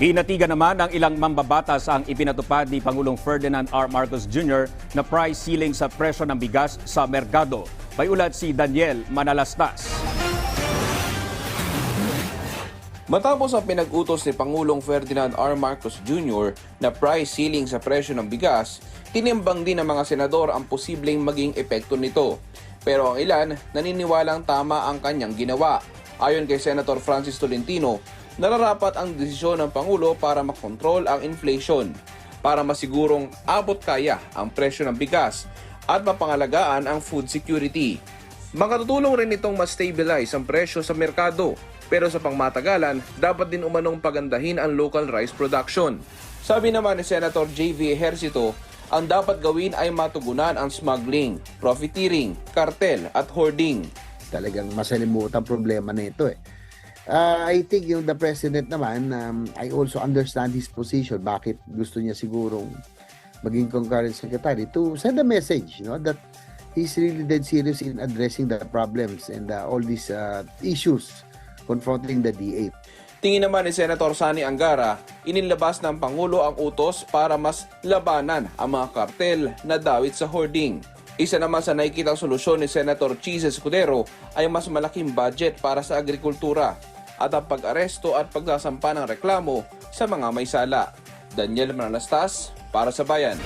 Hinatigan naman ng ilang mambabatas ang ipinatupad ni Pangulong Ferdinand R. Marcos Jr. na price ceiling sa presyo ng bigas sa merkado. May ulat si Daniel Manalastas. Matapos ang pinag-utos ni Pangulong Ferdinand R. Marcos Jr. na price ceiling sa presyo ng bigas, tinimbang din ng mga senador ang posibleng maging epekto nito. Pero ang ilan, naniniwalang tama ang kanyang ginawa. Ayon kay Senator Francis Tolentino, nararapat ang desisyon ng Pangulo para makontrol ang inflation, para masigurong abot kaya ang presyo ng bigas at mapangalagaan ang food security. Makatutulong rin itong ma-stabilize ang presyo sa merkado pero sa pangmatagalan, dapat din umanong pagandahin ang local rice production. Sabi naman ni Senator J.V. Ejercito, ang dapat gawin ay matugunan ang smuggling, profiteering, cartel at hoarding. talagang masalimutan problema na ito eh. Uh, I think yung the president naman, um, I also understand his position. Bakit gusto niya sigurong maging concurrent secretary to send a message, you know, that he's really dead serious in addressing the problems and uh, all these uh, issues confronting the DA. Tingin naman ni Senator Sani Angara, inilabas ng Pangulo ang utos para mas labanan ang mga kartel na dawit sa hoarding. Isa naman sa nakikitang solusyon ni Senator Cheese Escudero ay mas malaking budget para sa agrikultura at ang pag-aresto at pagsasampa ng reklamo sa mga may sala. Daniel Manalastas para sa Bayan.